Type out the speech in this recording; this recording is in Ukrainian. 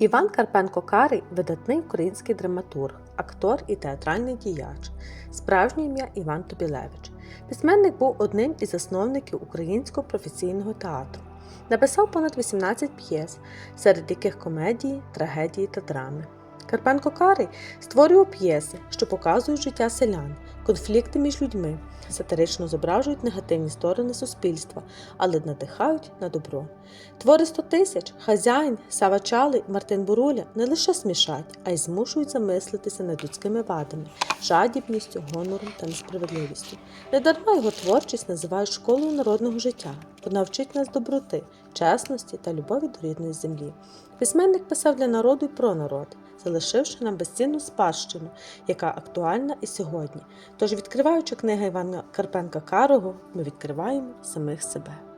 Іван Карпенко Карий видатний український драматург, актор і театральний діяч. Справжнє ім'я Іван Тобілевич. Письменник був одним із засновників українського професійного театру. Написав понад 18 п'єс, серед яких комедії, трагедії та драми. Карпенко Карий створював п'єси, що показують життя селян, конфлікти між людьми, сатирично зображують негативні сторони суспільства, але надихають на добро. Твори 100 тисяч, хазяїн, Сава Чалий, Мартин Буруля не лише смішать, а й змушують замислитися над людськими вадами, жадібністю, гонором та несправедливістю. Недарма його творчість називають школою народного життя. Вона вчить нас доброти, чесності та любові до рідної землі. Письменник писав для народу й про народ, залишивши нам безцінну спадщину, яка актуальна і сьогодні. Тож, відкриваючи книги Івана Карпенка Карого, ми відкриваємо самих себе.